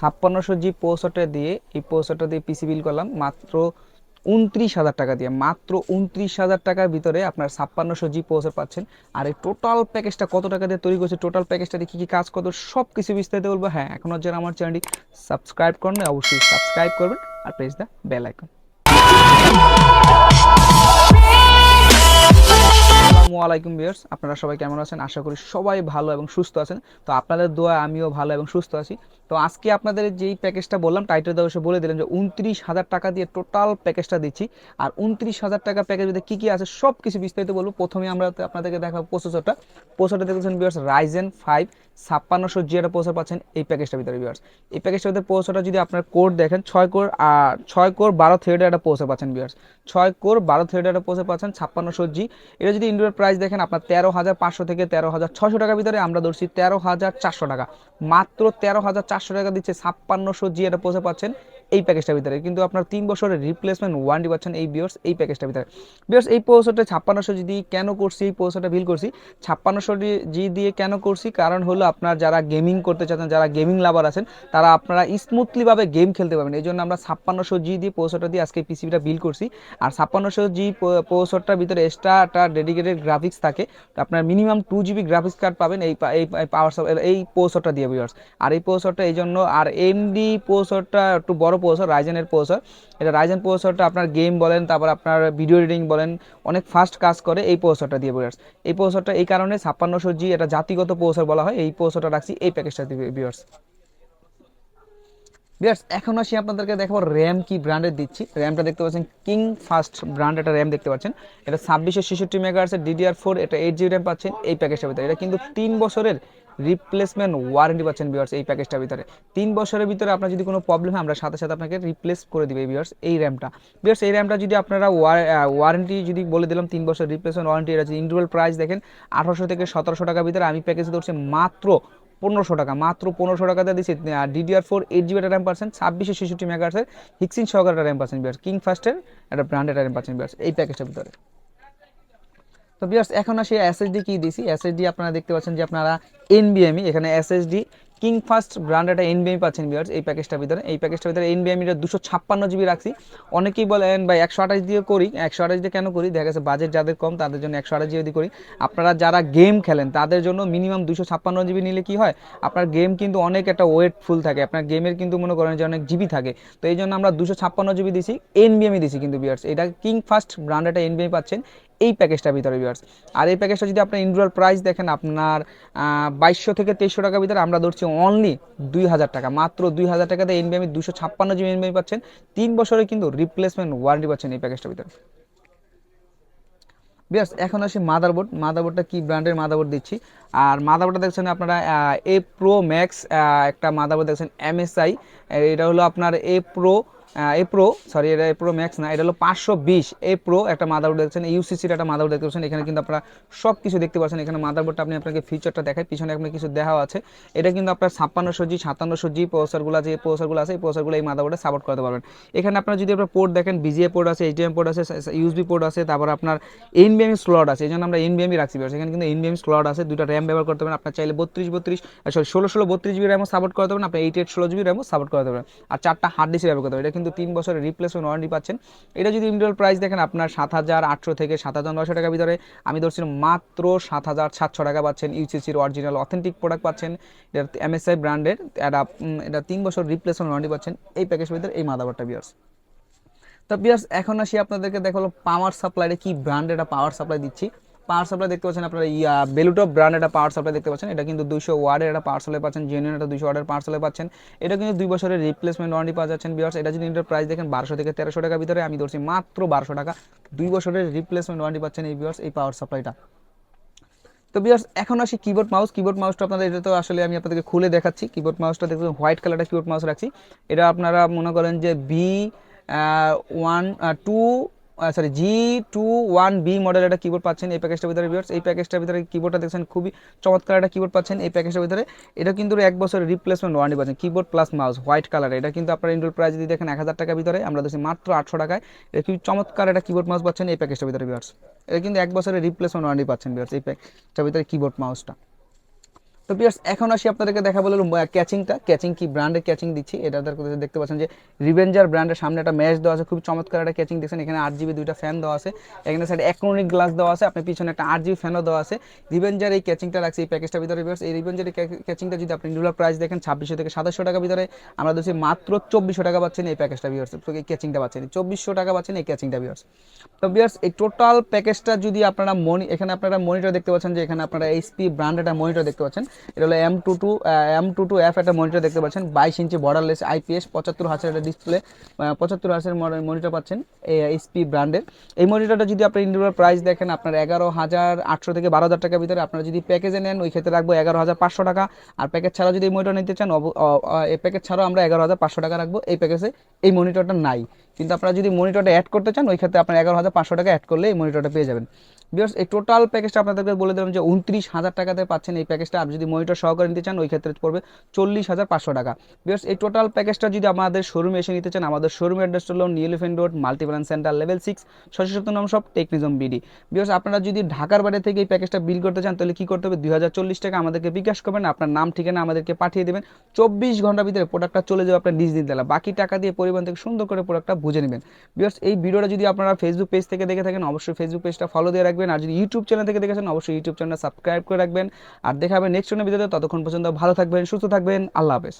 ছাপ্পান্নশো জি পৌঁছটা দিয়ে এই পৌঁছটা দিয়ে পিসি বিল করলাম, মাত্র উনত্রিশ হাজার টাকা দিয়ে, মাত্র উনত্রিশ হাজার টাকার ভিতরে আপনার ছাপ্পান্নশো জি পৌঁছে পাচ্ছেন। আর এই টোটাল প্যাকেজটা কত টাকা দিয়ে তৈরি করছে টোটাল প্যাকেজটা দিয়ে কী কী কাজ কত সব কিছু বিস্তারিত বলব। হ্যাঁ এখনও যারা আমার চ্যানেলটি সাবস্ক্রাইব করেন অবশ্যই সাবস্ক্রাইব করবেন আর প্রেস দ্য বেল আইকন আসসালামু আলাইকুম ভিউয়ার্স, আপনারা সবাই কেমন আছেন? আশা করি সবাই ভালো এবং সুস্থ আছেন। তো আপনাদের দোয়া, আমিও ভালো এবং সুস্থ আছি। তো আজকে আপনাদের যেই প্যাকেজটা বললাম টাইটেল দেওয়া এসে বলে দিলাম যে উনত্রিশ হাজার টাকা দিয়ে টোটাল প্যাকেজটা দিচ্ছি। আর উনত্রিশ হাজার টাকা প্যাকেজ মধ্যে কী কী আছে সব কিছু বিস্তারিত বলব। প্রথমে আমরা আপনাদেরকে দেখাবো প্রসেসরটা প্রসেসরটা দেখেছেন ভিউয়ার্স রাইজেন ফাইভ ছাপ্পান্নশো জি একটা প্রসেসর পাচ্ছেন এই প্যাকেজটার ভিতরে ভিউয়ার্স। এই প্যাকেজটার ভিতরে প্রসেসরটা যদি আপনার কোড দেখেন, ছয় কোর আর ছয় কোর বারো থ্রেডের একটা প্রসেসর পাচ্ছেন ভিউয়ার্স। ছয় কোর বারো থ্রেডের একটা প্রসেসর পাচ্ছেন ছাপ্পান্নশো জি এটা যদি ইন্ডোর প্রাইস দেখেন আপনার তেরো হাজার পাঁচশো থেকে তেরো হাজার ছশো টাকার ভিতরে আমরা ধরছি তেরো হাজার চারশো টাকা। মাত্র তেরো হাজার চারশো টাকা দিচ্ছে ছাপ্পান্নশো জি এটা পৌঁছে পাচ্ছেন এই প্যাকেজটার ভিতরে। কিন্তু আপনার তিন বছরের রিপ্লেসমেন্ট ওয়ারেন্টি পাচ্ছেন এই বিয়ার্স এই প্যাকেজটার ভিতরে। বিয়ার্স এই পৌঁছটা ছাপ্পান্নশো জি দিয়ে কেন করছি? এই পৌঁছটা বিল করছি। ছাপ্পান্নশো জি দিয়ে কেন করছি? কারণ হলো আপনার যারা গেমিং করতে চাচ্ছেন, যারা গেমিং লাভার আছেন, তারা আপনারা স্মুথলিভাবে গেম খেলতে পারবেন। এই জন্য আমরা ছাপ্পান্নশো জি দিয়ে পৌঁছটা দিয়ে আজকে পিসিবিটা বিল করছি। আর ছাপ্পান্নশো জি পৌঁছটার ভিতরে এক্সট্রা একটা ডেডিকেটেড গ্রাফিক্স থাকে। আপনার minimum two GB graphics card পাবেন এই পাওয়ার এই পৌঁছটা দিয়ে ভিউয়ার্স আর এই পৌঁছরটা এই জন্য, আর এমডি পৌঁছরটা একটু বড় পৌঁছর রাইজেনের পৌঁছর এটা রাইজেন পৌঁছরটা আপনার গেম বলেন, তারপর আপনার ভিডিও এডিটিং বলেন, অনেক ফাস্ট কাজ করে এই পৌঁছরটা দিয়ে ভিউয়ার্স এই পৌঁছরটা এই কারণে ছাপ্পান্নশো জি এটা জাতিগত পৌঁছর বলা হয়, এই পৌঁছরটা রাখছি এই প্যাকেজটা দিয়ে ভিউয়ার্স বিয়ার্স এখন আসি আপনাদেরকে দেখাবো র্যাম কি ব্র্যান্ডের দিচ্ছি। র্যামটা দেখতে পাচ্ছেন কিং ফাস্ট ব্র্যান্ড একটা র্যাম দেখতে পাচ্ছেন। এটা ছাব্বিশশো ছেষট্টি মেগাহার্সের ডিডিআর ফোর এটা এইট জিবি র্যাম পাচ্ছেন এই প্যাকেজটার ভিতরে। এটা কিন্তু তিন বছরের রিপ্লেসমেন্ট ওয়ারেন্টি পাচ্ছেন বিয়ার্স এই প্যাকেজটার ভিতরে। তিন বছরের ভিতরে আপনার যদি কোনো প্রবলেম হয়, আমরা সাথে সাথে আপনাকে রিপ্লেস করে দিবে বিয়ার্স এই র্যামটা বিয়ার্স এই র্যামটা যদি আপনারা ওয়ারেন্টি যদি বলে দিলাম, তিন বছর রিপ্লেসমেন্ট ওয়ারেন্টি এটা যদি ইন্ডিভিজুয়াল প্রাইস দেখেন, আঠারোশো থেকে সতেরোশো টাকার ভিতরে আমি প্যাকেজ ধরছি মাত্র পনেরোশো টাকা, মাত্র পনেরোশো টাকাতে দিচ্ছি DDR four eight GB RAM percent ছাব্বিশশো ছেষট্টি মেগাহার্সের হিক্সিন সহকারে র্যাম পার্সেন্ট বিয়ার্স কিং ফার্স্টের একটা ব্র্যান্ডেড র্যাম পার্সেন্ট বিয়ার্স এই প্যাকেজটার ভিতরে। তো বিয়ার্স এখন আসি এসএসডি কি দিছি এসএসডি আপনারা দেখতে পাচ্ছেন যে আপনারা এনবিএমই এখানে এসএসডি কিং ফার্স্ট ব্র্যান্ড একটা এনবিএমি পাচ্ছেন বিয়ার্স এই প্যাকেজটার ভিতরে। এই প্যাকেজটার ভিতরে এনবিএমিটা দুশো ছাপ্পান্ন জিবি রাখছি। অনেকেই বলেন, ভাই, একশো আঠাশ দিয়ে করি। একশো আঠাশ দিয়ে কেন করি? দেখা গেছে বাজেট যাদের কম, তাদের জন্য একশো আঠাশ জিবি করি। আপনারা যারা গেম খেলেন, তাদের জন্য মিনিমাম দুশো ছাপ্পান্ন জিবি নিলে কি হয়? আপনার গেম কিন্তু অনেক একটা ওয়েটফুল থাকে। আপনার গেমের কিন্তু মনে করেন যে অনেক জিবি থাকে। তো এই জন্য আমরা দুশো ছাপ্পান্ন জিবি দিছি এনবিএমি দিছি কিন্তু বিয়ার্স এটা কিং ফার্স্ট ব্র্যান্ড একটা এনবিএমি পাচ্ছেন। এই প্যাকেজটার ভিতরে ভিউয়ার্স আর এই প্যাকেজটা যদি আপনার ইন্ডিভিজুয়াল প্রাইস দেখেন, আপনার বাইশশো থেকে তেইশশো টাকার ভিতরে আমরা ধরছি অনলি দুই হাজার টাকা। মাত্র দুই হাজার টাকাতে এনবিএমি দুশো ছাপ্পান্ন জিবি এনবিএমি পাচ্ছেন। তিন বছরে কিন্তু রিপ্লেসমেন্ট ওয়ারেন্টি পাচ্ছেন এই প্যাকেজটার ভিতরে। বিয়ার্স এখন আসি মাদারবোর্ড মাদারবোর্ডটা কি ব্র্যান্ডের মাদারবোর্ড দিচ্ছি? আর মাদারবোর্ডটা দেখছেন আপনারা এ প্রো ম্যাক্স একটা মাদারবোর্ড দেখছেন এমএসআই এটা হলো আপনার A pro A pro sorry এটা এ প্রো ম্যাক্স না, এটা হলো পাঁচশো বিশ। এ প্রো একটা মাদারবোর্ড দেখছেন ইউসিসির একটা মাদারবোর্ড দেখতে পাচ্ছেন। এখানে কিন্তু আপনারা সব কিছু দেখতে পাচ্ছেন। এখানে মাদারবোর্ডটা আপনি আপনাকে ফিচারটা দেখায়, পিছনে আপনার কিছু দেওয়া আছে। এটা কিন্তু আপনার ছাপ্পান্নশো জি, সাতান্নশো জি প্রসারগুলো আছে, এই প্রসেসরগুলো আছে, এই প্রসেসরগুলো এই মাদারবোর্ডে সাপোর্ট করতে পারবেন। এখানে আপনার যদি আপনার পোর্ট দেখেন বিজিএ পোর্ট আছে এইচডিএম পোর্ট আছে ইউএসবি পোর্ট আছে, তারপর আপনার এনবিএমি স্লট আছে, এই জন্য আমরা এনবিএমি রাখছি। এখানে কিন্তু এনবিএমি স্লট আছে দুটো র্যাম ব্যবহার করতে পারেন আপনার চাইলে বত্রিশ বত্রিশ সরি ষোলো ষোলো বত্রিশ জিবি র্যামও সাপোর্ট করতে পারেন আপনি এইট এইট ষোলো জিবি র্যামও সাপোর্ট করতে পারেন আর চারটা হার্ড ডিস্ক ব্যবহার করতে পারেন এটা কিন্তু তিন বছরের রিপ্লেসমেন্ট ওয়ারেন্টি পাচ্ছেন। এটা যদি ইন্ডিভিজুয়াল প্রাইস দেখেন, আপনার সাত হাজার আটশো থেকে সাত হাজার নশো টাকার ভিতরে। আমি ধরছিলাম মাত্র সাত হাজার সাতশো টাকা পাচ্ছেন ইউসিসির অরিজিনাল অথেন্টিক প্রোডাক্ট পাচ্ছেন। এটা এমএসআই ব্র্যান্ডের এটা এটা তিন বছর রিপ্লেসমেন্ট ওয়ারেন্টি পাচ্ছেন। এই প্যাকেজের ভিতরে এই মাদারবোর্ডটা বিয়ার্স তো বিয়ার্স এখন আসি আপনাদেরকে দেখাল পাওয়ার সাপ্লাইটা কি ব্র্যান্ড এটা পাওয়ার সাপ্লাই দিচ্ছি। পাওয়ার সাপ্লাই দেখতে পাচ্ছেন আপনারা, ইয়া বেলুটো ব্র্যান্ড একটা পাওয়ার সাপ্লাই দেখতে পাচ্ছেন। এটা কিন্তু দুইশো ওয়ার্ডের একটা পাওয়ার সাপ্লাই পাচ্ছেন জেনুইন একটা দুইশো ওয়ার্ডের পাওয়ার সাপ্লাই পাচ্ছেন। এটা কিন্তু দুই বছরের রিপ্লেসমেন্ট ওয়ারেন্টি পাওয়া যাচ্ছেন বিয়ার্স এটা যদি ইন্টার প্রাইস দেখেন, বারোশো থেকে তেরোশো টাকার ভিতরে, আমি ধরছি মাত্র বারোশো টাকা। দুই বছরের রিপ্লেসমেন্ট ওয়ারেন্টি পাচ্ছেন এই বিয়ার্স এই পাওয়ার সাপ্লাইটা তো বিয়ার্স এখন আসি কিবোর্ড মাউস কিবোর্ড মাউসটা আপনাদের, এটা তো আসলে আমি আপনাদেরকে খুলে দেখাচ্ছি। কিবোর্ড মাউসটা দেখবেন হোয়াইট কালারটা কিবোর্ড মাউস রাখছি। এটা আপনারা মনে করেন যে B one two sorry G two one B model একটা কিবোর্ড পাচ্ছেন এই প্যাকেজটার ভিতরে ভিউয়ার্স এই প্যাকেজটার ভিতরে কিবোর্ডটা দেখছেন, খুবই চমৎকার একটা কিবোর্ড পাচ্ছেন এই প্যাকেজটার ভিতরে। এটা কিন্তু এক বছরের রিপ্লেসমেন্ট ওয়ারেন্টি পাচ্ছেন keyboard plus mouse white colour এটা কিন্তু আপনার ইন্ডোর প্রাইস যদি দেখেন এক হাজার টাকার ভিতরে, আমরা দেখছি মাত্র আটশো টাকায়। এটা খুবই চমৎকার একটা কিবোর্ড মাউস পাচ্ছেন এই প্যাকেজটার ভিতরে ভিউয়ার্স এটা কিন্তু এক বছরের রিপ্লেসমেন্ট ওয়ারেন্টি পাচ্ছেন ভিউয়ার্স এই প্যাকেজটার ভিতরে কিবোর্ড মাউসটা তো পিয়ার্স এখন আসি আপনাদেরকে দেখা বলল ক্যাচিংটা ক্যাচিং কি ব্র্যান্ডের ক্যাচিং দিচ্ছি? এটা তার দেখতে পাচ্ছেন যে রিভেঞ্জার ব্র্যান্ডের সামনে একটা ম্যাচ দেওয়া আছে। খুব চমৎকার একটা ক্যাচিং দেখছেন। এখানে আট জিবি দুইটা ফ্যান দেওয়া আছে। এখানে সাইড একনোনিক গ্লাস দেওয়া আছে। আপনার পিছনে একটা আট জিবি ফ্যানও দেওয়া আছে। রিভেঞ্জার এই ক্যাচিংটা রাখছে এই প্যাকেজটার ভিতরে ভিউয়ার্স এই রিভেঞ্জার ক্যাচিংটা যদি আপনি নিউলার প্রাইস দেখেন, ছাব্বিশশো থেকে সাতাশশো টাকা ভিতরে, আমরা দিচ্ছি মাত্র চব্বিশশো টাকা পাচ্ছেন এই প্যাকেজটা ভিউয়ার্স তো এই ক্যাচিংটা পাচ্ছেন। চব্বিশশো টাকা পাচ্ছেন এই ক্যাচিংটা ভিউয়ার্স তো ভিউয়ার্স এই টোটাল প্যাকেজটা যদি আপনারা মনি এখানে আপনারা মনিটর দেখতে পাচ্ছেন যে এখানে আপনারা এইচপি ব্র্যান্ড একটা মনিটর দেখতে পাচ্ছেন। এটা হলো M two two M two two F একটা মনিটর দেখতে পাচ্ছেন, বাইশ ইঞ্চি বর্ডারলেস আইপিএস পঁচাত্তর হাজার একটা ডিসপ্লে পঁচাত্তর হাজার মনিটর পাচ্ছেন এইচপি ব্র্যান্ডের এই মনিটরটা যদি আপনি ইন্ডিভিজুয়াল প্রাইস দেখেন, আপনার এগারো হাজার আটশো থেকে বারো হাজার টাকার ভিতরে আপনারা যদি প্যাকেজে নেন, ওই ক্ষেত্রে রাখব এগারো হাজার পাঁচশো টাকা। আর প্যাকেজ ছাড়া যদি এই মনিটর নিতে চান এই প্যাকেজ ছাড়াও আমরা এগারো হাজার পাঁচশো টাকা রাখব। এই প্যাকেজে এই মনিটরটা নাই। কিন্তু আপনারা যদি মনিটরটা অ্যাড করতে চান, ওই ক্ষেত্রে আপনার এগারো হাজার পাঁচশো টাকা অ্যাড করলে এই মনিটরটা পেয়ে যাবেন। বিকজ এই টোটাল প্যাকেজটা আপনাদেরকে বলে দিলাম যে উনত্রিশ হাজার টাকাতে পাচ্ছেন এই প্যাকেজটা আপনি যদি মনিটর সহকারে নিতে চান, ওই ক্ষেত্রে পড়বে চল্লিশ হাজার পাঁচশো টাকা। বিকজ এই টোটাল প্যাকেজটা যদি আমাদের শোরুমে এসে নিতে চান, আমাদের শোরুম অ্যাড্রেস হলো New Elephant Road Multiplan Center level six ছশো সত্তর সব টেকনিজম বিডি বিকজ আপনারা যদি ঢাকার বাইরে থেকে এই প্যাকেজটা বিল করতে চান, তাহলে কি করতে হবে? দুই হাজার চল্লিশ টাকা আমাদেরকে বিকাশ করবেন, আপনার নাম, ঠিকানা আমাদেরকে পাঠিয়ে দেবেন। চব্বিশ ঘণ্টার ভিতরে প্রোডাক্টটা চলে যাবে আপনার নিজ দিন বাকি টাকা দিয়ে পরিবহন থেকে সুন্দর করে প্রোডাক্টটা বুঝে নেবেন। বিকজ এই ভিডিওটা যদি আপনারা ফেসবুক পেজ থেকে দেখে থাকেন, অবশ্যই ফেসবুক পেজটা ফলো দিয়ে রাখবেন। আর যদি ইউটিউব চ্যানেল থেকে দেখেছেন অবশ্যই ইউটিউব চ্যানেলটা সাবস্ক্রাইব করে রাখবেন। আর দেখাবেন নেক্সট ভিডিওতে ততক্ষণ পর্যন্ত ভালো থাকবেন, সুস্থ থাকবেন, আল্লাহ হাফেজ।